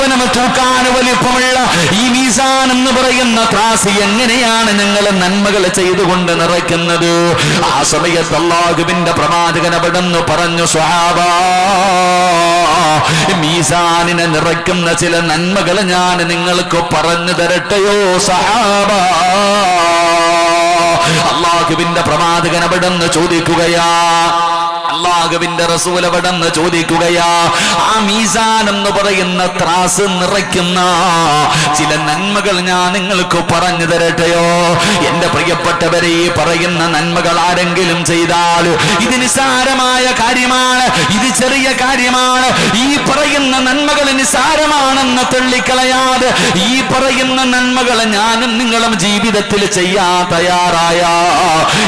മുഴുവനും തൂക്കാൻ വലിപ്പമുള്ള ഈ മീസാൻ എന്ന് പറയുന്ന ത്രാസ് എങ്ങനെയാണ് നിങ്ങൾ നന്മകൾ ചെയ്തുകൊണ്ട് നിറയ്ക്കുന്നത്? ആ സമയത്ത് അള്ളാഹുവിന്റെ പ്രവാചകൻ അവിടെ നിന്ന് പറഞ്ഞു സ്വഹാബ മീസാനിനെ നിറയ്ക്കുന്ന ചില നന്മകൾ ഞാൻ നിങ്ങൾക്ക് പറഞ്ഞു തരട്ടെയോ സഹാബ അള്ളാഹുവിന്റെ പ്രവാചകൻ അവിടെ നിന്ന് ചോദിക്കുകയാ അള്ളാഹുവിന്റെ റസൂൽ ചോദിക്കുകയാ ആ മീസാൻ എന്ന് പറയുന്ന ത്രാസ് നിറയ്ക്കുന്ന ചില നന്മകൾ ഞാൻ നിങ്ങൾക്ക് പറഞ്ഞു തരട്ടെയോ? എന്റെ പ്രിയപ്പെട്ടവരെ ഈ പറയുന്ന നന്മകൾ ആരെങ്കിലും ചെയ്താൽ ഇത് നിസ്സാരമായ കാര്യമാണ് ഇത് ചെറിയ കാര്യമാണ്. ഈ പറയുന്ന നന്മകൾ നിസ്സാരമാണെന്ന് തള്ളിക്കളയാതെ ഈ പറയുന്ന നന്മകൾ ഞാനും നിങ്ങളും ജീവിതത്തിൽ ചെയ്യാൻ തയ്യാറായ.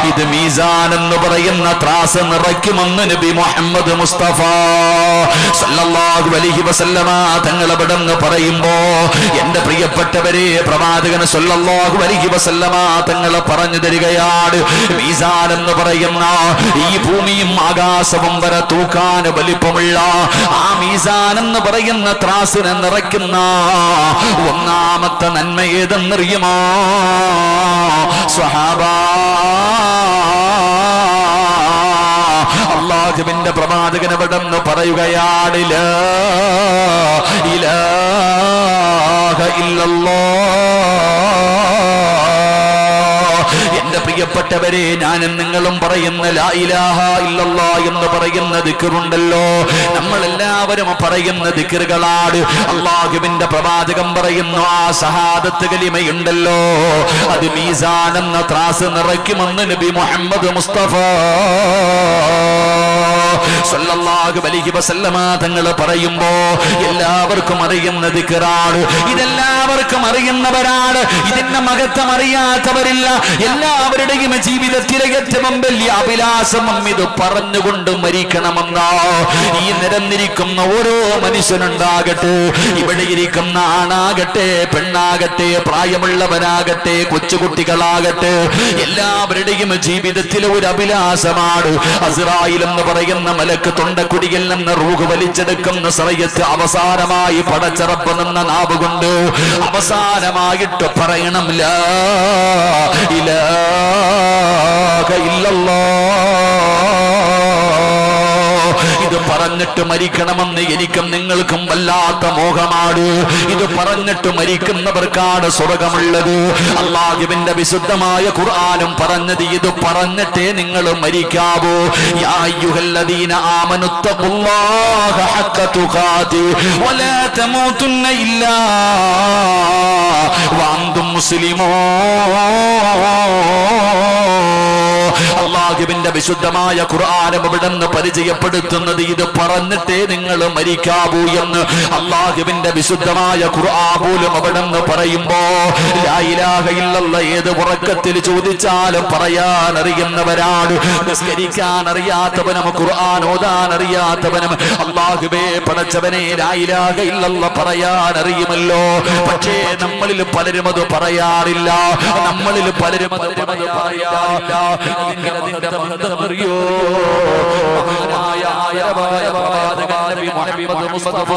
ഇത് മീസാൻ എന്ന് പറയുന്ന ത്രാസ് നിറയ്ക്കുമെന്ന് നബി മുഹമ്മദ് മുസ്തഫ സല്ലല്ലാഹു അലൈഹി വസല്ലമ തങ്ങൾ അവിടെന്ന് പറയുമ്പോ എന്റെ പ്രിയപ്പെട്ടവരെ പ്രവാചകൻ സല്ലല്ലാഹു അലൈഹി വസല്ലമ തങ്ങൾ പറഞ്ഞു തരികയാണ്. മീസാൻ എന്ന് പറയുന്ന ഈ ഭൂമിയും ആകാശവും വരെ തൂക്കാൻ വലിപ്പമുള്ള ആ മീസാൻ എന്ന് പറയുന്ന ത്രാസിനെ നിറയ്ക്കുന്ന ഒന്നാമത്തെ നന്മ ഏതെന്നറിയുമോ സ്വഹാബാ അള്ളാഹുവിന്റെ പ്രവാചകൻ അവിടെ നിന്ന് പറയുകയാണില്ല ഇല്ലല്ലോ. എന്റെ പ്രിയപ്പെട്ടവരെ ഞാനും നിങ്ങളും പറയുന്ന ലാ ഇലാഹ എന്ന് പറയുന്ന ദിക്കറുണ്ടല്ലോ. നമ്മൾ എല്ലാവരും പറയുന്ന ദിക്കറുകളാണ്. അള്ളാഹുവിന്റെ പ്രവാചകം പറയുന്നു ആ സഹാദത്ത് കലിമയുണ്ടല്ലോ. അത് മീസാൻ എന്ന ത്രാസ് നിറയ്ക്കുമെന്ന് നബി മുഹമ്മദ് മുസ്തഫ തങ്ങൾ പറയുമ്പോ എല്ലാവർക്കും അറിയുന്ന ദിക്കറാണ്. ഇതെല്ലാവർക്കും അറിയുന്നവരാണ്. ഇതിന്റെ മകത്വം അറിയാത്തവരില്ല. എല്ലാവരുടെയും ജീവിതത്തിലെ ഏറ്റവും വലിയ അഭിലാഷം ഇത് പറഞ്ഞുകൊണ്ട് മരിക്കണമെന്നോ. ഈ നിരന്നിരിക്കുന്ന ഓരോ മനുഷ്യനുണ്ടാകട്ടെ ഇവിടെ ഇരിക്കുന്ന ആണാകട്ടെ പെണ്ണാകട്ടെ പ്രായമുള്ളവനാകട്ടെ കൊച്ചുകുട്ടികളാകട്ടെ എല്ലാവരുടെയും ജീവിതത്തിലെ ഒരു അഭിലാഷമാണ്. അസ്രായിൽ എന്ന് പറയുന്ന മലക്ക് തൊണ്ടക്കുടിയിൽ നിന്ന് റൂഹ് വലിച്ചെടുക്കുന്ന സമയത്ത് അവസാനമായി പടച്ചറപ്പ് നിന്ന നാവ് കൊണ്ട് അവസാനമായിട്ട് പറയണം ലാ ഇത് പറഞ്ഞിട്ട് മരിക്കണമെന്ന് എനിക്കും നിങ്ങൾക്കും വല്ലാത്ത മോഹമാണ്. ഇത് പറഞ്ഞിട്ട് മരിക്കുന്നവർക്കാണ് സ്വർഗമുള്ളത്. അള്ളാഹുവിന്റെ വിശുദ്ധമായ ഖുർആാനും പറഞ്ഞത് ഇത് പറഞ്ഞിട്ടേ നിങ്ങൾ മരിക്കാവോ. അള്ളാഹുവിന്റെ വിശുദ്ധമായ ഇവിടെ ഇവിടുന്ന് പരിചയപ്പെടുത്തുന്നത് ഇത് പറഞ്ഞിട്ടേ നിങ്ങൾ മരിക്കാവൂ എന്ന്. അള്ളാഹുവിന്റെ വിശുദ്ധമായ ഖുർആ പോലും പറയുമ്പോ ലാ ഇലാഹ ഇല്ലല്ല ഏത് ഉറക്കത്തിൽ ചോദിച്ചാലും പറയാൻ അറിയുന്നവരാണ് നിസ്കരിക്കാൻ അറിയാത്തവനും ഖുർആൻ ഓതാൻ അറിയാത്തവനും അള്ളാഹുബേ പടച്ചവനെ ലായിലാകയില്ല പറയാൻ അറിയുമല്ലോ പക്ഷേ നമ്മളിൽ പലരും അത് പറയാറില്ല. നമ്മളിൽ പലരും അത് പറയാറില്ല. മഹത്വമറിയോ മഹാനായ പ്രവാചകൻ നബി മുഹമ്മദ് മുസ്തഫ.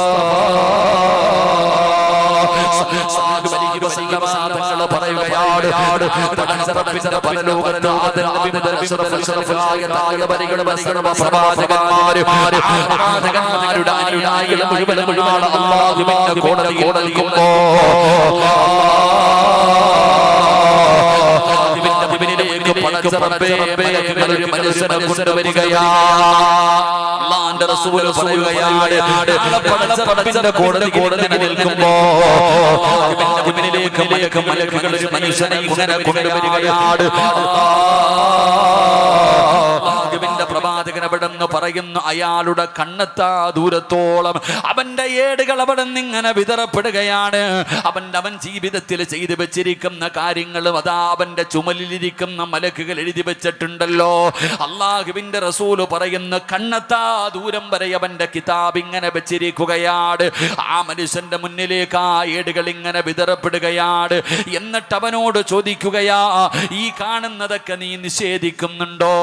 പറയുകയാണ്. പടച്ചറപ്പിന്റെ പരലോകത്ത് അല്ലാഹുവിന്റെ പടച്ചറപ്പേ മലക്കുകൾ ഒരു മനുഷ്യനെ കൊണ്ടുവരികയാ അള്ളാന്റെ റസൂൽ പറയുകയാണ്. പടച്ചറപ്പിന്റെ കോടതി കോടതി നിൽക്കുമ്പോ മുന്നിലേക്ക് മലക്ക് മലക്കുകൾ ഒരു മനുഷ്യനെ കൊണ്ടുവരികയാണ്. പ്രവാചകൻ അവിടെ നിന്ന് പറയുന്നു അയാളുടെ കണ്ണെത്താ ദൂരത്തോളം. അവന്റെ ഏടുകൾ അവിടെ നിന്ന് ഇങ്ങനെ വിതറപ്പെടുകയാണ്. അവന്റെ അവൻ ജീവിതത്തിൽ ചെയ്തു വെച്ചിരിക്കുന്ന കാര്യങ്ങളും അതാ അവന്റെ ചുമലിലിരിക്കുന്ന മലക്കുകൾ എഴുതി വെച്ചിട്ടുണ്ടല്ലോ. അള്ളാഹുവിന്റെ റസൂൽ പറയുന്ന കണ്ണെത്താ ദൂരം വരെ അവന്റെ കിതാബ് ഇങ്ങനെ വെച്ചിരിക്കുകയാണ്. ആ മനുഷ്യന്റെ മുന്നിലേക്ക് ആ ഏടുകൾ ഇങ്ങനെ വിതറപ്പെടുകയാണ്. എന്നിട്ട് അവനോട് ചോദിക്കുകയാ ഈ കാണുന്നതൊക്കെ നീ നിഷേധിക്കുന്നുണ്ടോ?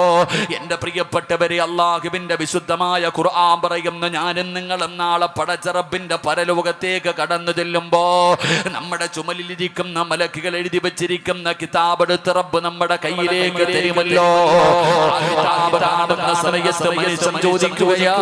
എന്റെ പ്രിയപ്പെട്ടവരെ അല്ല അള്ളാഹുവിന്റെ വിശുദ്ധമായ ഖുർആൻ പറയുന്നു ഞാനും നിങ്ങളും നാളെ പടച്ചറബിന്റെ പരലോകത്തേക്ക് കടന്നു ചെല്ലുമ്പോ നമ്മുടെ ചുമലിലിരിക്കുന്ന മലക്കുകൾ എഴുതി വെച്ചിരിക്കുന്ന കിതാബ് എടുത്ത് റബ്ബ് നമ്മുടെ കയ്യിലേക്ക് തരുമല്ലോ. കിതാബ് കാണുന്ന സമയത്ത് മനുഷ്യൻ ചോദിക്കുകയാ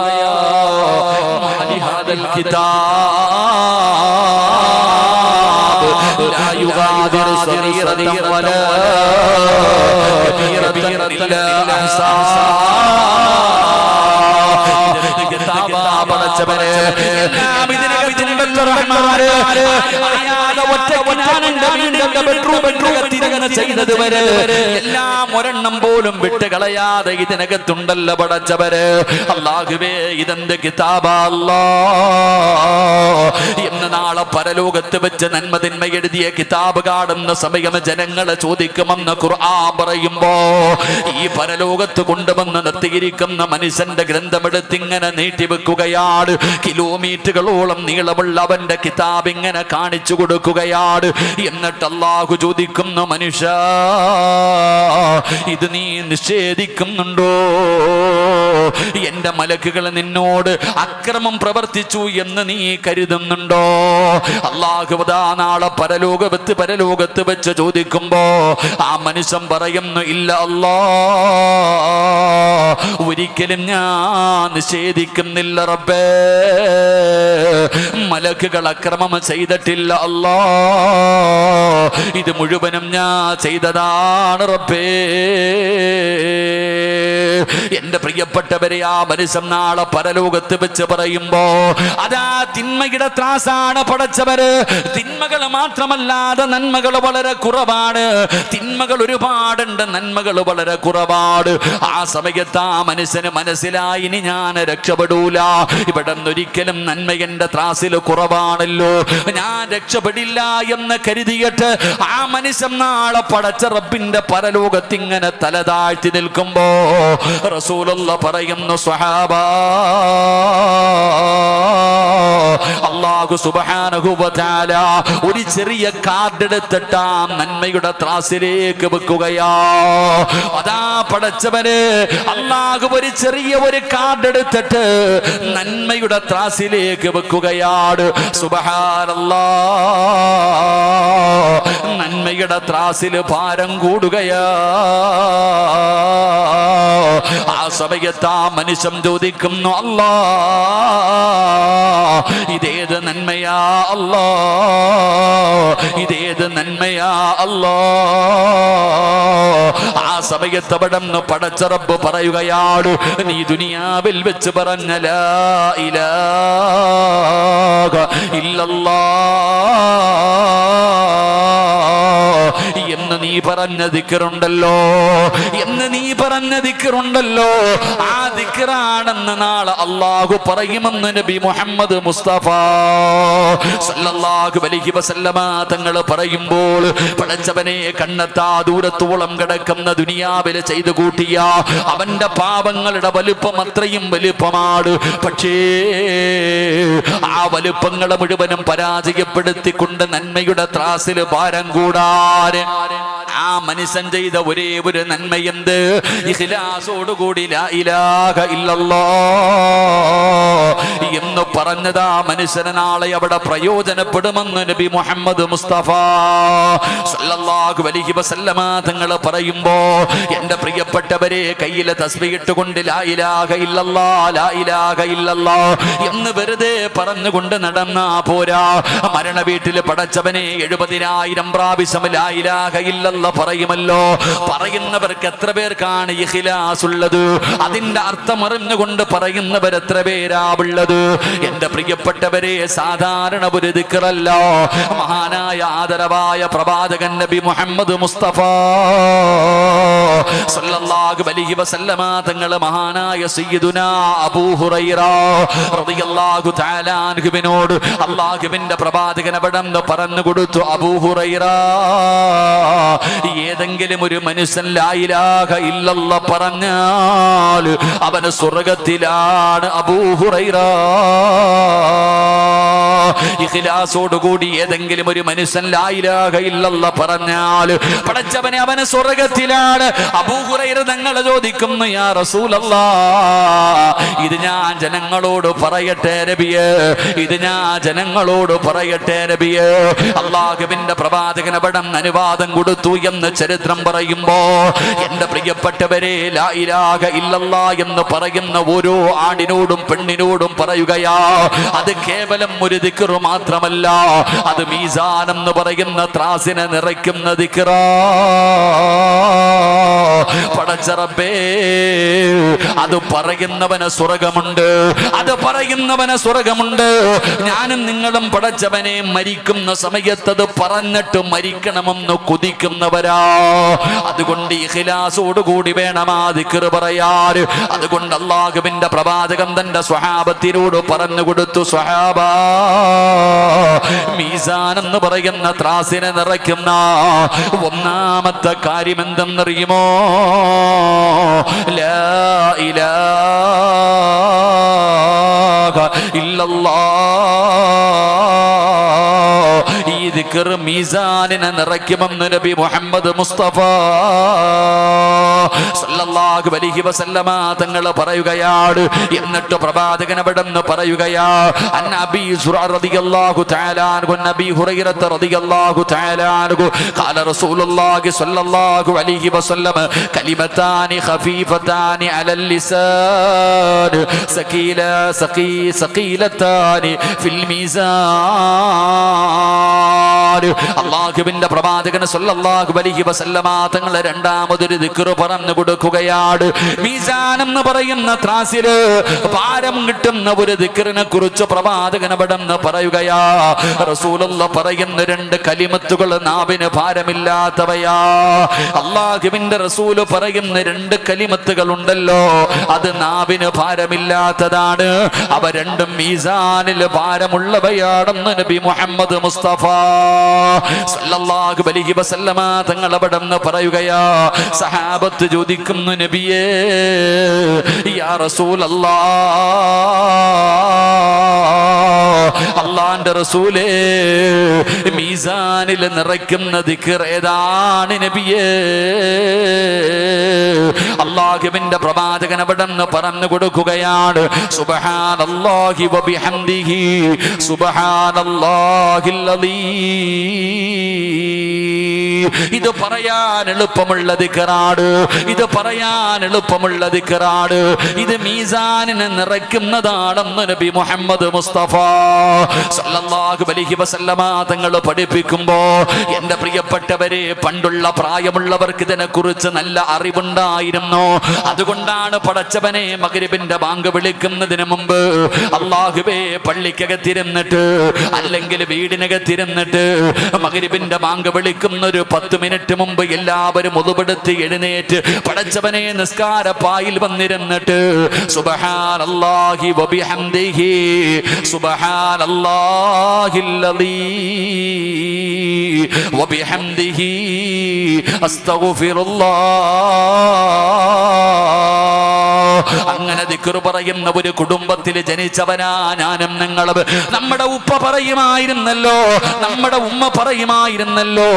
വീടിന്റെ ബെഡ്റൂം ബെഡ്റൂം ചെയ്തത് വരെ എല്ലാം ഒരെണ്ണം പോലും വിട്ടുകളയാതെ ഇതിനകത്തുണ്ടല്ല പടച്ചവര്. അള്ളാഹുവേ ഇതെന്ത് കിതാബല്ല ഇന്ന് നാളെ പരലോകത്ത് വെച്ച് നന്മതിന്മ എഴുതിയ കിതാബ് കാണുന്ന സമയം ജനങ്ങളെ ചോദിക്കുമെന്ന് ഖുർആൻ പറയുമ്പോ ഈ പരലോകത്ത് കൊണ്ടുവന്ന് നിർത്തിയിരിക്കുന്ന മനുഷ്യന്റെ ഗ്രന്ഥമെടുത്ത് ഇങ്ങനെ നീട്ടിവെക്കുകയാണ്. കിലോമീറ്ററുകളോളം നീളമുള്ള അവന്റെ കിതാബ് ഇങ്ങനെ കാണിച്ചു കൊടുക്കുകയാണ്. എന്നിട്ട് അള്ളാഹു ചോദിക്കുന്ന മനുഷ്യ ഇത് നീ നിഷേധിക്കുന്നുണ്ടോ? എന്റെ മലക്കുകൾ നിന്നോട് അക്രമം പ്രവർത്തിച്ചു എന്ന് നീ കരുതുന്നുണ്ടോ? അള്ളാഹുദാ നാളെ പരലോകത്ത് പരലോകത്ത് വെച്ച് ചോദിക്കുമ്പോ ആ മനുഷ്യൻ പറയുന്നു ഇല്ല അല്ലാ ഒരിക്കലും ഞാൻ നിഷേധിക്കുന്നില്ല റബ്ബേ. മലക്കുകൾ അക്രമം ചെയ്തിട്ടില്ല അല്ലാ. ഇത് മുഴുവനും ഞാൻ ചെയ്തതാണ് റബ്ബേ. എന്റെ പ്രിയപ്പെട്ടവരെ ആ മനുഷ്യൻ നാളെ പരലോകത്ത് വെച്ച് പറയുമ്പോ അതാ തിന്മയുടെ ത്രാസാണ് പടച്ചവര്. തിന്മകൾ മാത്രമല്ലാതെ നന്മകൾ വളരെ കുറവാണ്. തിന്മകൾ ഒരുപാടുണ്ട് നന്മകൾ വളരെ കുറവാണ്. ആ സമയത്ത് ആ മനുഷ്യന് മനസ്സിലായി ഇനി ഞാൻ രക്ഷപ്പെടൂല. ഇവിടെ ഒരിക്കലും നന്മ എന്റെ ത്രാസിൽ കുറവാണല്ലോ. ഞാൻ രക്ഷപ്പെടില്ല എന്ന് കരുതിയിട്ട് ആ മനുഷ്യൻ നാളെ പടച്ച റബ്ബിന്റെ പരലോകത്ത് ഇങ്ങനെ തല താഴ്ത്തി നിൽക്കുമ്പോ റസൂലുള്ള പറയുന്നു സ്വഹാബ. അള്ളാഹു വ ഒരു ചെറിയ കാർഡ് എടുത്തിട്ട് ആ നന്മയുടെ ത്രാസിലേക്ക് വെക്കുകയാ. അതാ പടച്ചവന് അള്ളാഹു ഒരു ചെറിയ ഒരു കാർഡ് എടുത്തിട്ട് നന്മയുടെ ത്രാസിലേക്ക് വെക്കുകയാണ്. സുബ്ഹാനല്ലാ. നന്മയുടെ ത്രാസിൽ ഭാരം കൂടുകയാ. ആ സമയത്ത് ആ മനുഷ്യൻ ചോദിക്കുന്നു അല്ല ഇതേത് നന്മയാ അല്ല ഇതേത് നന്മയാ അല്ല. ആ സമയത്ത് അവിടെ നിന്ന് പടച്ചറപ്പ് പറയുകയാണ് നീ ദുനിയാവിൽ വെച്ച് പറഞ്ഞല ഇല ഇല്ലല്ലാ. പറഞ്ഞ ദിക്കറുണ്ടല്ലോ. എന്ന് നീ പറഞ്ഞ ദിക്കറുണ്ടല്ലോ. ആ ദിക്കറാണെന്ന് നാളെ അള്ളാഹു പറയുമെന്ന് നബി മുഹമ്മദ് മുസ്തഫ സല്ലല്ലാഹു അലൈഹി വസല്ലമ തങ്ങൾ പറയുമ്പോൾ പടച്ചവനെ കണ്ണത്താ ദൂരത്തോളം കിടക്കുന്ന ദുനിയാവിലെ ചെയ്തു കൂട്ടിയ അവന്റെ പാപങ്ങളുടെ വലുപ്പം അത്രയും വലുപ്പമാണ്. പക്ഷേ ആ വലുപ്പങ്ങളെ മുഴുവനും പരാജയപ്പെടുത്തിക്കൊണ്ട് നന്മയുടെ ത്രാസിൽ ഭാരം കൂടാൻ ആ മനുഷ്യൻ ചെയ്ത ഒരേ ഒരു നന്മയെന്ത്? ഇഖ്ലാസോടുകൂടി ഇലാഹ ഇല്ലല്ലോ. എന്ന് പറഞ്ഞത് ആ മനുഷ്യന് നാളെ അവിടെ പ്രയോജനപ്പെടുമെന്ന് നബി മുഹമ്മദ് മുസ്തഫ സല്ലല്ലാഹു അലൈഹി വസല്ലമ തങ്ങൾ പറയുമ്പോ എന്റെ പ്രിയപ്പെട്ടവരെ കയ്യിലെ തസ്ബീഹ് ലാ ഇലാഹ ഇല്ലല്ലാ ലാ ഇലാഹ ഇല്ലല്ലാ. എന്ന് വെറുതെ പറഞ്ഞുകൊണ്ട് നടന്ന പോരാ. മരണ വീട്ടിൽ പടച്ചവനെ എഴുപതിനായിരം പ്രാവശ്യം ലാ ഇലാഹ ഇല്ലല്ല പറയുമല്ലോ? പറയുന്നവർക്ക് എത്ര പേർക്കാണ് ഇഖ്ലാസ് ഉള്ളത് അതിന്റെ അർത്ഥം അറിഞ്ഞുകൊണ്ട് പറയുന്നവർ എത്ര പേരാവുള്ളത് എന്റെ പ്രിയപ്പെട്ടവരെ സാധാരണ ഒരു ദിക്കറല്ലോ മഹാനായ ആദരവായ പ്രവാചകൻ നബി മുഹമ്മദ് മുസ്തഫ. സല്ലല്ലാഹു അലൈഹി വസല്ലമ തങ്ങൾ മഹാനായ സയ്യിദുനാ അബൂ ഹുറൈറ റളിയല്ലാഹു തആല അൻഹുവിനോട് അല്ലാഹുവിന്റെ പ്രവാചകൻ അവിടെ പറഞ്ഞു കൊടുത്തു അബൂ ഹുറൈറ. ഏതെങ്കിലും ഒരു മനുഷ്യൻ ലായിലാഹ ഇല്ലല്ല പറഞ്ഞാൽ അവന് സ്വർഗത്തിലാണ് അബൂഹുറൈറ ഇഖിലാസോടുകൂടി ഏതെങ്കിലും ഒരു മനുഷ്യൻ ലായിലാക ഇല്ലല്ല പറഞ്ഞാൽ പടച്ചവനെ അവന് സ്വർഗത്തിലാണ്. അബൂഹുറൈറ തങ്ങൾ ചോദിക്കുന്നു യാ റസൂലല്ല ഇത് ഞാൻ ജനങ്ങളോട് പറയട്ടെ നബിയേ ഇത് ഞാൻ ജനങ്ങളോട് പറയട്ടെ നബിയേ. അള്ളാഹുവിന്റെ പ്രവാചകൻ അവിടെ അനുവാദം കൊടുത്തു. എന്ന് ചരിത്രം പറയുമ്പോ എന്റെ പ്രിയപ്പെട്ടവരെ ലാ ഇലാഹ ഇല്ലല്ലാ എന്ന് പറയുന്ന ഓരോ ആടിനോടും പെണ്ണിനോടും പറയുകയാ അത് കേവലം ഒരു ദിക്കറ് മാത്രമല്ല അത് മീസാൻ എന്ന് പറയുന്ന ത്രാസിനെ നിറയ്ക്കുന്ന ദിക്കറ പടച്ചറബേ അത് പറയുന്നവന് സ്വർഗമുണ്ട് അത് പറയുന്നവന് സ്വർഗമുണ്ട്. ഞാനും നിങ്ങളും പടച്ചവനെ മരിക്കുന്ന സമയത്ത് അത് പറഞ്ഞിട്ട് മരിക്കണമെന്ന് അതുകൊണ്ട് ഇഖിലാസോടുകൂടി വേണം ആ ദിക്ർ പറയാൻ. അതുകൊണ്ട് അള്ളാഹുവിന്റെ പ്രവാചകം തന്റെ സ്വഹാബത്തിനോട് പറഞ്ഞു കൊടുത്തു സ്വഹാബ മീസാൻ എന്ന് പറയുന്ന ത്രാസിനെ നിറയ്ക്കുന്ന ഒന്നാമത്തെ കാര്യം എന്തെന്നറിയുമോ? ലാ ഇലാഹ ഇല്ലല്ലാഹ് ഈ ദിക്ർ മീസാനിനെ നിറയ്ക്കുമെന്ന് നബി മുഹമ്മദ് മുസ്തഫ സല്ലല്ലാഹു അലൈഹി വസല്ലമ തങ്ങൾ പറയുകയാണ്. എന്നിട്ട് പ്രവാചകൻ അവിടെന്ന് പറയുകയാ അൻ അബീ സുറ റളിയല്ലാഹു തആല അൻഹു നബി ഹുറൈറത്ത് റളിയല്ലാഹു തആല അൻഹു ഖാല റസൂലുള്ളാഹി സല്ലല്ലാഹു അലൈഹി വസല്ലമ കലിമതാനി ഖഫീഫതാനി അലൽ ലിസാൻ സകീല സഖീ സഖീലതാനി ഫിൽ മീസാൻ. അള്ളാഹുവിന്റെ പ്രവാചകൻ സല്ലല്ലാഹു അലൈഹി വസല്ലമ തങ്ങളെ രണ്ടാമതൊരു ദിക്ർ പറഞ്ഞു കൊടുക്കുകയാണ്. മീസാൻ എന്ന് പറയുന്ന ത്രാസിൽ ഭാരം കിട്ടുന്ന ഒരു ദിക്റിനെ കുറിച്ച് പ്രവാചകൻ അവിടെ നിന്ന് പറയുകയാ. റസൂലുള്ള പറയുന്ന രണ്ട് കലിമത്തുകൾ നാവിന് ഭാരമില്ലാത്തവയാ. അള്ളാഹുവിന്റെ റസൂൽ പറയുന്ന രണ്ട് കലിമത്തുകൾ ഉണ്ടല്ലോ അത് നാവിന് ഭാരമില്ലാത്തതാണ്. അവ രണ്ടും മീസാനിൽ ഭാരമുള്ളവയാണെന്ന് നബി മുഹമ്മദ് മുസ്തഫ സല്ലല്ലാഹു അലൈഹി വസല്ലമ തങ്ങൾ അവിടെ നിന്ന് പറയുകയാ സഹാബത്ത് ചോദിക്കുന്നു നബിയേ യാ റസൂലല്ലാ അള്ളാന്റെ റസൂലേ മീസാനിൽ നിറയ്ക്കുന്ന ദിക്ർ ഏതാണ് നബിയേ? അള്ളാഹുവിന്റെ പ്രവാചകൻ അവിടെ നിന്ന് പറഞ്ഞു കൊടുക്കുകയാണ്. സുബ്ഹാനല്ലാഹി വബിഹംദിഹി സുബ്ഹാനല്ലാഹിൽ അലീം ഇത് പറയാൻ എളുപ്പമുള്ള ദിക്കറാട് ഇത് പറയാൻ എളുപ്പമുള്ള ദിക്കറാട് ഇത് മീസാനിനെ നിറയ്ക്കുന്നതാണെന്ന് നബി മുഹമ്മദ് മുസ്തഫ. സല്ലല്ലാഹു അലൈഹി വസല്ലമ തങ്ങൾ പഠിപ്പിക്കുമ്പോ എന്റെ പ്രിയപ്പെട്ടവരെ പണ്ടുള്ള പ്രായമുള്ളവർക്ക് ഇതിനെ കുറിച്ച് നല്ല അറിവുണ്ടായിരുന്നു. അതുകൊണ്ടാണ് പടച്ചവനെ മകരിബിന്റെ ബാങ്ക് വിളിക്കുന്നതിന് മുമ്പ് അള്ളാഹുബേ പള്ളിക്കകത്തിരുന്നിട്ട് അല്ലെങ്കിൽ വീടിനകത്തിരുന്നിട്ട് മകരിബിന്റെ ബാങ്ക് വിളിക്കുന്ന ഒരു പത്ത് മിനിറ്റ് മുമ്പ് എല്ലാവരും ഒതുപെടുത്തി എഴുന്നേറ്റ് പടച്ചവനെ നിസ്കാര പായിൽ വന്നിരുന്നിട്ട് വബിഹംദിഹി വബിഹംദിഹി അസ്തഗ്ഫിറുല്ലാഹ്. അങ്ങനെ ദിക്കുറു പറയുന്ന ഒരു കുടുംബത്തിൽ ജനിച്ചവനാ ഞാനും നിങ്ങൾ നമ്മുടെ ഉപ്പ പറയുമായിരുന്നല്ലോ നമ്മുടെ ഉമ്മ പറയുമായിരുന്നല്ലോ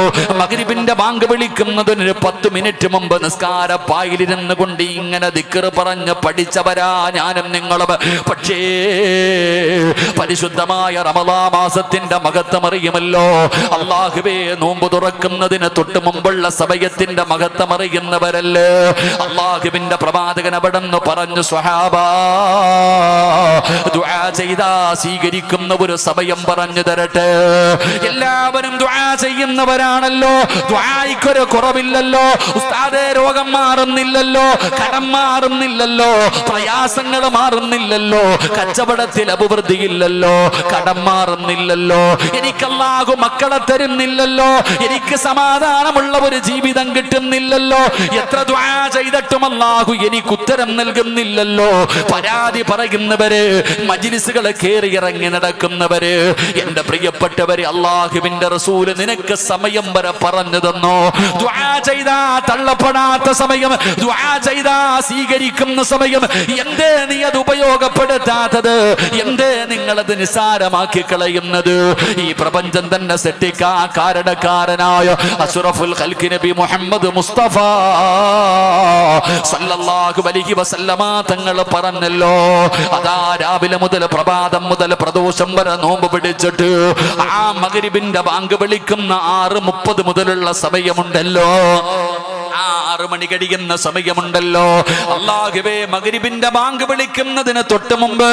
മകരിബിന്റെ ബാങ്ക് വിളിക്കുന്നതിന് പത്ത് മിനിറ്റ് മുമ്പ് നിസ്കാര പായിലിരുന്നു കൊണ്ട് ഇങ്ങനെ ദിക്കറ് പറഞ്ഞ് പഠിച്ചവരാ ഞാനും നിങ്ങളും. പക്ഷേ പരിശുദ്ധമായ റമലാ മാസത്തിന്റെ മഹത്വം അറിയുമല്ലോ. അള്ളാഹുവേ നോമ്പ് തുറക്കുന്നതിന് തൊട്ട് മുമ്പുള്ള സമയത്തിന്റെ മഹത്വം അറിയുന്നവരല്ലേ? അള്ളാഹുവിന്റെ പ്രവാചകൻ അവിടെന്ന് പറഞ്ഞു സ്വഹാബാ ചെയ്താ സ്വീകരിക്കുന്ന ഒരു സമയം പറഞ്ഞു തരട്ടെ. എല്ലാവരും ദുആ ചെയ്യുന്നവരാണല്ലോ. ദുആയ്ക്കൊരു കുറവില്ലല്ലോ ഉസ്താദേ രോഗം മാറുന്നില്ലല്ലോ. കടം മാറുന്നില്ലല്ലോ. പ്രയാസങ്ങൾ മാറുന്നില്ലല്ലോ. കച്ചവടത്തിൽ അഭിവൃദ്ധിയില്ലല്ലോ. കടം മാറുന്നില്ലല്ലോ. എനിക്കല്ലാകും മക്കളെ തരുന്നില്ലല്ലോ. എനിക്ക് സമാധാനമുള്ള ഒരു ജീവിതം കിട്ടുന്നില്ലല്ലോ. എത്ര ദ്വാ ചെയ്തിട്ടും അല്ലാഹു എനിക്ക് ഉത്തരം നൽകുന്നില്ലല്ലോ. പരാതി പറയുന്നവര് മജിലിസുകൾ കയറി ഇറങ്ങി നടക്കുന്നവര് എന്റെ പ്രിയപ്പെട്ടവര് അള്ളാഹുവിന്റെ റസൂൽ നിനക്ക് സമയം വരെ പറഞ്ഞു തന്നു ചെയ്താ തള്ളപ്പെടാത്ത സമയം ചെയ്താ സ്വീകരിക്കുന്ന സമയം. എന്തേ നീ അത് ഉപയോഗപ്പെടുത്താത്തത്? എന്തേ നിങ്ങളത് നിസ്സാരമാക്കി കളയുന്നത്? ഈ പ്രപഞ്ചം തന്നെ സെട്ടിക്കാ കാരണക്കാരനായ അസുറഫുൽ ഖൽക്ക് നബി മുഹമ്മദ് മുസ്തഫ. സല്ലല്ലാഹു അലൈഹി വസല്ലമ തങ്ങൾ പറഞ്ഞല്ലോ അതാ രാവിലെ മുതൽ പ്രഭാതം മുതൽ പ്രദോഷം വരെ നോമ്പ് പിടിച്ചിട്ട് ആ മകരിബിന്റെ ബാങ്ക് വിളിക്കുന്ന ആറ് മുപ്പത് മുതലുള്ള സമയമുണ്ടല്ലോ. ആറ് മണി കഴിയുന്ന സമയമുണ്ടല്ലോ. അള്ളാഹുവേ മകരിബിന്റെ ബാങ്ക് വിളിക്കുന്നതിന് തൊട്ട് മുമ്പ്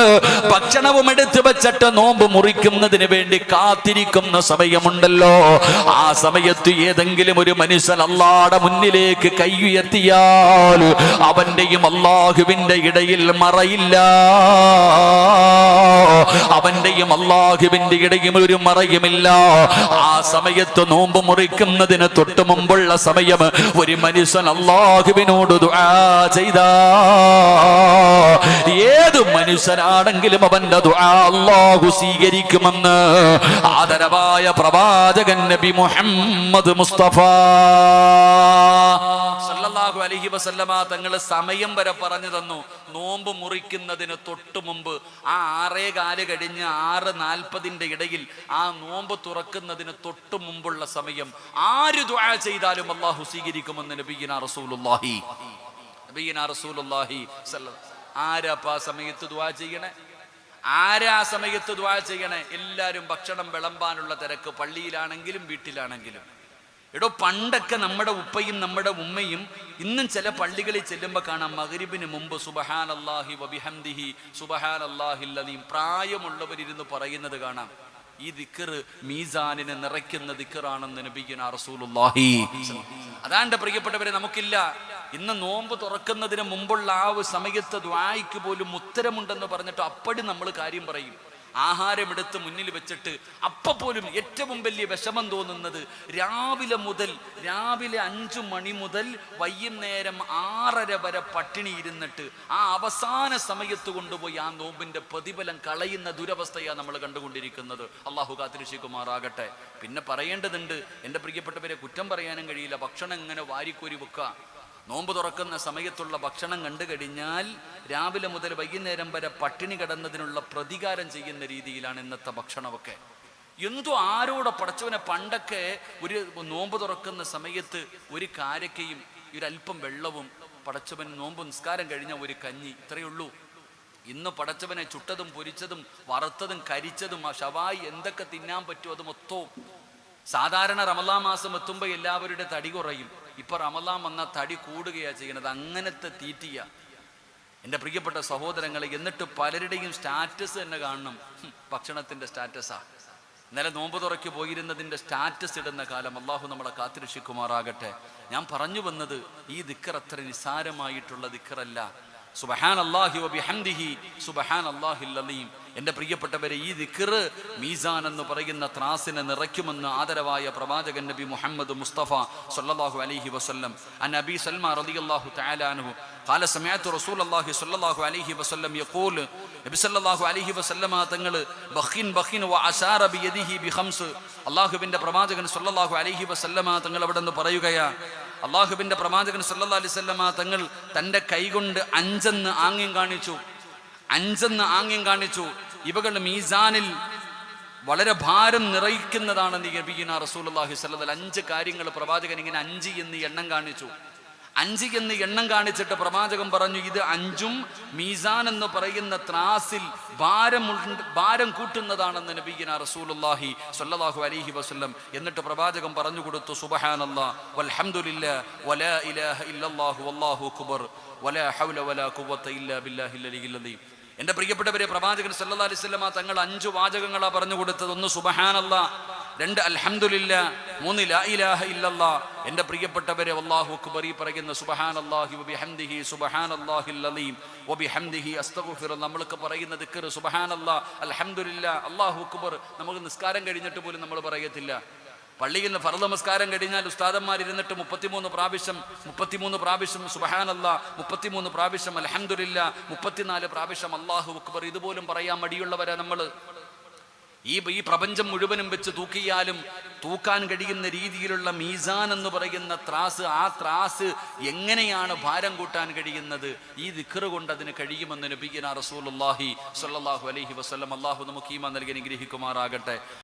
ഭക്ഷണവും എടുത്തു വെച്ചിട്ട് നോമ്പ് മുറിക്കുന്നതിന് വേണ്ടി കാത്തിരിക്കുന്ന സമയമുണ്ടല്ലോ. ആ സമയത്ത് ഏതെങ്കിലും ഒരു മനുഷ്യൻ അള്ളാടെ മുന്നിലേക്ക് കൈ ഉയർത്തിയാൽ അവന്റെയും അള്ളാഹുവിന്റെ ഇടയിൽ മറയില്ല. അവന്റെയും അള്ളാഹുവിന്റെ ഇടയും ഒരു മറയുമില്ല. ആ സമയത്ത് നോമ്പ് മുറിക്കുന്നതിന് തൊട്ട് മുമ്പുള്ള സമയം ഒരു മനുഷ്യൻ അള്ളാഹുവിനോട് ചെയ്ത. ഏത് മനുഷ്യനാണെങ്കിലും അവന്റെ അള്ളാഹു സ്വീകരിക്കുമെന്ന് ആദരവായ പ്രവാചകൻ നബി മുഹമ്മദ് മുസ്തഫ സല്ലല്ലാഹു അലൈഹി വസല്ലമ തങ്ങൾ സമയം വരെ പറഞ്ഞു തന്നു. നോമ്പ് മുറിക്കുന്നതിന് തൊട്ട് മുമ്പ് ആ ആറേ കാൽ കഴിഞ്ഞ് ആറ് നാൽപ്പതിന്റെ ഇടയിൽ ആ നോമ്പ് തുറക്കുന്നതിന് തൊട്ട് മുമ്പുള്ള സമയം. ആര് ദുആ ചെയ്താലും അള്ളാഹു സ്വീകരിക്കുമെന്ന് നബീന റസൂലുള്ളാഹി. നബീന റസൂലുള്ളാഹി ആരാ ആ സമയത്ത് ദ്വാ ചെയ്യണേ? ആരാ സമയത്ത് ദ്വാ ചെയ്യണേ? എല്ലാവരും ഭക്ഷണം വിളമ്പാനുള്ള തിരക്ക് പള്ളിയിലാണെങ്കിലും വീട്ടിലാണെങ്കിലും. എടോ പണ്ടൊക്കെ നമ്മുടെ ഉപ്പയും നമ്മുടെ ഉമ്മയും ഇന്നും ചില പള്ളികളിൽ ചെല്ലുമ്പോൾ കാണാം മകരിബിന് മുമ്പ് സുബഹാൻ അള്ളാഹി വബിഹംദിഹി സുബഹാൻ അള്ളാഹില്ലതീം പ്രായമുള്ളവരിരുന്ന് പറയുന്നത് കാണാം. ഈ ദിക്കറ് മീസാനിനെ നിറയ്ക്കുന്ന ദിക്കറാണെന്ന് നബിക്കുന്ന റസൂലുള്ളാഹി അതാണ്ട് പ്രിയപ്പെട്ടവരെ നമുക്കില്ല. ഇന്ന് നോമ്പ് തുറക്കുന്നതിന് മുമ്പുള്ള ആ ഒരു സമയത്ത് ദ്വായ്ക്ക് പോലും ഉത്തരമുണ്ടെന്ന് പറഞ്ഞിട്ട് അപ്പടി നമ്മൾ കാര്യം പറയും. ആഹാരമെടുത്ത് മുന്നിൽ വെച്ചിട്ട് അപ്പം പോലും ഏറ്റവും വലിയ വിഷമം തോന്നുന്നത് രാവിലെ മുതൽ രാവിലെ അഞ്ചു മണി മുതൽ വൈകുന്നേരം ആറര വരെ പട്ടിണി ഇരുന്നിട്ട് ആ അവസാന സമയത്ത് കൊണ്ടുപോയി ആ നോമ്പിന്റെ പ്രതിഫലം കളയുന്ന ദുരവസ്ഥയാണ് നമ്മൾ കണ്ടുകൊണ്ടിരിക്കുന്നത്. അള്ളാഹു കാത്തിരിശിക്കുമാറാകട്ടെ പിന്നെ പറയേണ്ടതുണ്ട് എന്റെ പ്രിയപ്പെട്ടവരെ കുറ്റം പറയാനും കഴിയില്ല ഭക്ഷണം ഇങ്ങനെ വാരിക്കോരി വെക്കുക. നോമ്പ് തുറക്കുന്ന സമയത്തുള്ള ഭക്ഷണം കണ്ടു കഴിഞ്ഞാൽ രാവിലെ മുതൽ വൈകുന്നേരം വരെ പട്ടിണി കിടന്നതിനുള്ള പ്രതികാരം ചെയ്യുന്ന രീതിയിലാണ് ഇന്നത്തെ ഭക്ഷണമൊക്കെ. എന്തോ ആരോടെ പടച്ചവനെ പണ്ടൊക്കെ ഒരു നോമ്പ് തുറക്കുന്ന സമയത്ത് ഒരു കാരക്കയും ഒരല്പം വെള്ളവും പടച്ചവൻ നോമ്പ് നിസ്കാരം കഴിഞ്ഞ ഒരു കഞ്ഞി ഇത്രയേ ഉള്ളൂ. ഇന്ന് പടച്ചവനെ ചുട്ടതും പൊരിച്ചതും വറുത്തതും കരിച്ചതും ഷവായി എന്തൊക്കെ തിന്നാൻ പറ്റുമോ അത് മൊത്തവും. സാധാരണ റമലാ മാസം എത്തുമ്പോൾ എല്ലാവരുടെ തടി കുറയും. ഇപ്പൊ റമലാൻ വന്ന തടി കൂടുകയാ ചെയ്യുന്നത് അങ്ങനത്തെ തീറ്റിയ. എന്റെ പ്രിയപ്പെട്ട സഹോദരങ്ങൾ എന്നിട്ട് പലരുടെയും സ്റ്റാറ്റസ് തന്നെ കാണണം. ഭക്ഷണത്തിന്റെ സ്റ്റാറ്റസാ. ഇന്നലെ നോമ്പ് തുറയ്ക്ക് പോയിരുന്നതിന്റെ സ്റ്റാറ്റസ് ഇടുന്ന കാലം അള്ളാഹു നമ്മളെ കാത്തിരക്ഷിക്കുമാറാകട്ടെ. ഞാൻ പറഞ്ഞു വന്നത് ഈ ദിക്കർ അത്ര നിസാരമായിട്ടുള്ള ദിക്കറല്ല. സുബഹാൻ അള്ളാഹി വബിഹംദിഹി സുബഹാൻ അള്ളാഹിൽ അലീം എൻ്റെ പ്രിയപ്പെട്ടവരെ ഈ ദിക്കർ മീസാൻ എന്ന് പറയുന്ന ത്രാസിനെ നിറയ്ക്കുമെന്ന് ആദരവായ പ്രവാചകൻ നബി മുഹമ്മദ് മുസ്തഫ സല്ലല്ലാഹു അലൈഹി വസല്ലം അൻ നബി സൽമാ റളിയല്ലാഹു തആല അൻഹു قال سمعت رسول الله صلى الله عليه وسلم يقول നബി സല്ലല്ലാഹു അലൈഹി വസല്ലമ തങ്ങൾ ബഖിൻ ബഖിൻ വഅശാറ ബിയദിഹി ബിഖംസ് അല്ലാഹുവിൻ്റെ പ്രവാചകൻ സല്ലല്ലാഹു അലൈഹി വസല്ലമ തങ്ങൾ അവിടെ നിന്ന് പറയുകയാ അള്ളാഹുബിന്റെ പ്രവാചകൻ സല്ലാ അലൈഹി വസല്ലമ തങ്ങൾ തന്റെ കൈകൊണ്ട് അഞ്ചെന്ന് ആംഗ്യം കാണിച്ചു. അഞ്ചെന്ന് ആംഗ്യം കാണിച്ചു. ഇവകൾ മീസാനിൽ വളരെ ഭാരം നിറയ്ക്കുന്നതാണെന്ന് നബീന റസൂലുള്ളാഹി സ്വല്ലല്ലാഹു അഞ്ച് കാര്യങ്ങൾ പ്രവാചകൻ ഇങ്ങനെ അഞ്ച് എന്ന് എണ്ണം കാണിച്ചു. അഞ്ച് എന്ന് എണ്ണം കാണിച്ചിട്ട് പ്രവാചകൻ പറഞ്ഞു ഇത് അഞ്ചും മീസാൻ എന്ന് പറയുന്ന ത്രാസിൽ ഭാരം ഭാരം കൂട്ടുന്നതാണെന്ന് നബീന റസൂലുള്ളാഹി സ്വല്ലല്ലാഹു അലൈഹി വസല്ലം. എന്നിട്ട് പ്രവാചകം പറഞ്ഞു കൊടുത്തു സുബ്ഹാനല്ലാഹ് വൽഹംദുലില്ലാ വലാ ഇലാഹ ഇല്ലല്ലാഹു വല്ലാഹു അക്ബർ വലാ ഹൗല വലാ ഖുവത ഇല്ലാ പ്രിയപ്പെട്ടവരെ പ്രവാചകൻ സല്ലാ അലൈഹി തങ്ങൾ അഞ്ച് വാചകങ്ങളാണ് പറഞ്ഞു കൊടുത്തത്. ഒന്ന് സുബ്ഹാനല്ലാ രണ്ട് അൽഹംദുലില്ല മൂന്ന് ലാ ഇലാഹ ഇല്ലല്ലാ. എന്റെ പ്രിയപ്പെട്ടവരെ അല്ലാഹു അക്ബർ ഈ പറയുന്ന സുബ്ഹാനല്ലാഹി വബിഹംദിഹി സുബ്ഹാനല്ലാഹിൽ അലീം. വബിഹംദിഹി അസ്തഗ്ഫിർ നമ്മൾക്ക് പറയുന്ന ദിക്ർ സുബ്ഹാനല്ലാ. അൽഹംദുലില്ല. അല്ലാഹു അക്ബർ നമുക്ക് നിസ്കാരം കഴിഞ്ഞിട്ട് പോലും നമ്മൾ പറയത്തില്ല. പള്ളിയിൽ നിന്ന് ഫറു നമസ്കാരം കഴിഞ്ഞാൽ ഉസ്താദന്മാർ ഇരുന്നിട്ട് മുപ്പത്തിമൂന്ന് പ്രാവശ്യം മുപ്പത്തിമൂന്ന് പ്രാവശ്യം സുബഹാനല്ല മുപ്പത്തിമൂന്ന് പ്രാവശ്യം അലഹമുല്ല മുപ്പത്തിനാല് പ്രാവശ്യം അള്ളാഹു അക്ബർ. ഇതുപോലും പറയാൻ മടിയുള്ളവരാ നമ്മൾ. ഈ ഈ പ്രപഞ്ചം മുഴുവനും വെച്ച് തൂക്കിയാലും തൂക്കാൻ കഴിയുന്ന രീതിയിലുള്ള മീസാൻ എന്ന് പറയുന്ന ത്രാസ് ആ ത്രാസ് എങ്ങനെയാണ് ഭാരം കൂട്ടാൻ കഴിയുന്നത്? ഈ ദിഖറ് കൊണ്ട് അതിന് കഴിയുമെന്ന് നബിഗിന റസൂലുള്ളാഹി സല്ലാഹു അലഹി വസ്ലം അള്ളാഹു നമുക്ക് ഈമാൻ നൽകി അനുഗ്രഹിക്കുമാറാകട്ടെ.